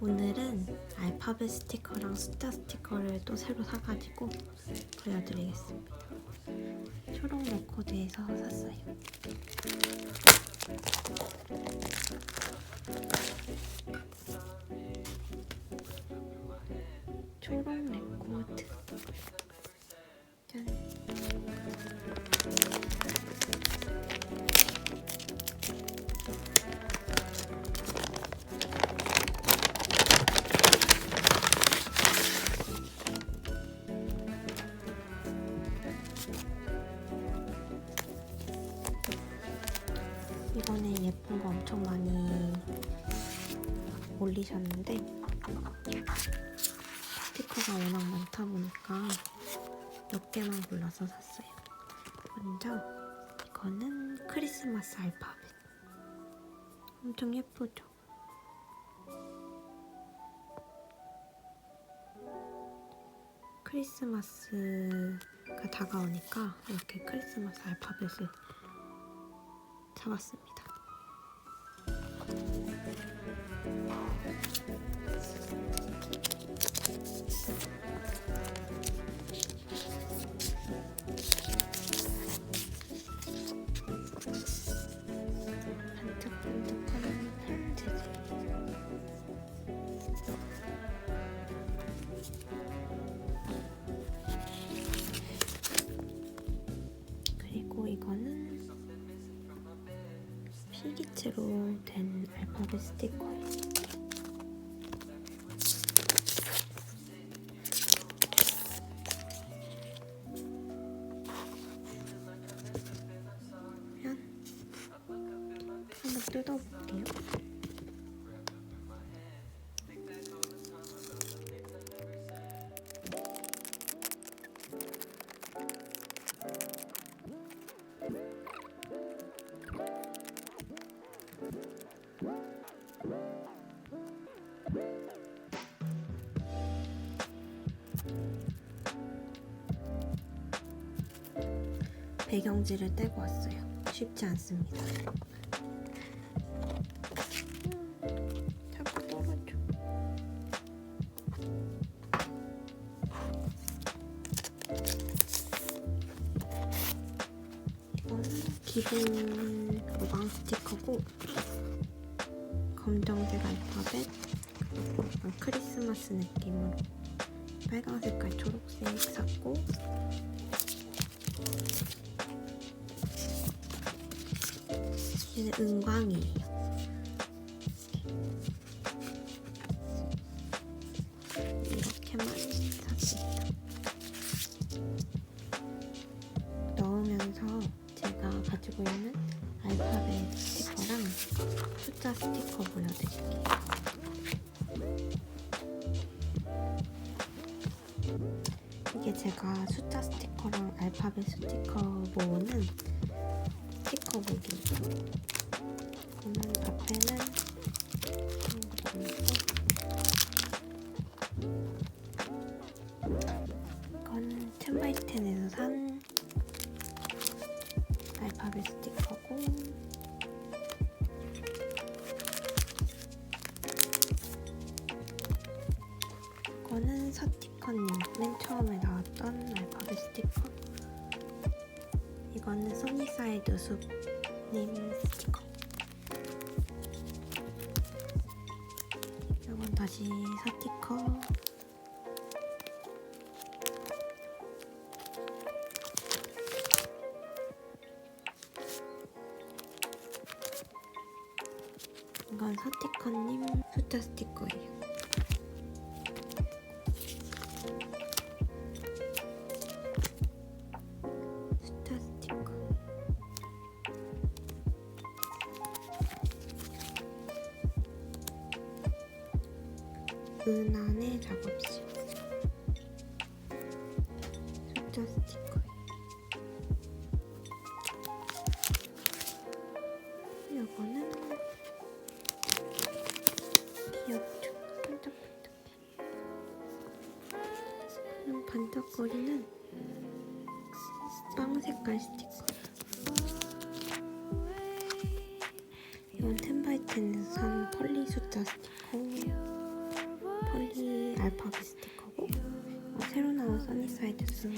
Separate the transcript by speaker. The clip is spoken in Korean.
Speaker 1: 오늘은 알파벳 스티커랑 숫자 스티커를 또 새로 사가지고 보여드리겠습니다. 초록 레코드에서 샀어요. 초록 엄청 많이 올리셨는데 스티커가 워낙 많다 보니까 몇 개만 골라서 샀어요. 먼저 이거는 크리스마스 알파벳. 엄청 예쁘죠? 크리스마스가 다가오니까 이렇게 크리스마스 알파벳을 잡았습니다. 필기체로 된 알파벳 스티커예요. 한번 뜯어볼게요. 배경지를 떼고 왔어요. 쉽지 않습니다. 음, 자꾸 떨어져. 이거는 기본 로방 스티커고 검정색 알파벳 그리고 약간 크리스마스 느낌으로 빨강 색깔 초록색 은광이에요. 이렇게만 샀습니다. 넣으면서 제가 가지고 있는 알파벳 스티커랑 숫자 스티커 보여드릴게요. 이게 제가 숫자 스티커랑 알파벳 스티커 모으는 스티커북이 이거는 써니사이드 숲님 스티커 이건 다시 서티커 이건 서티커님 숫자 스티커예요. 은안의 작업실. 숫자 스티커. 이거는 귀엽죠? 반짝반짝해. 반짝거리는 빵 색깔 스티커. 이건 템바이텐에서 산 펄리 숫자 스티커. 스티커고. 어, 새로 나온 써니사이드 쓰는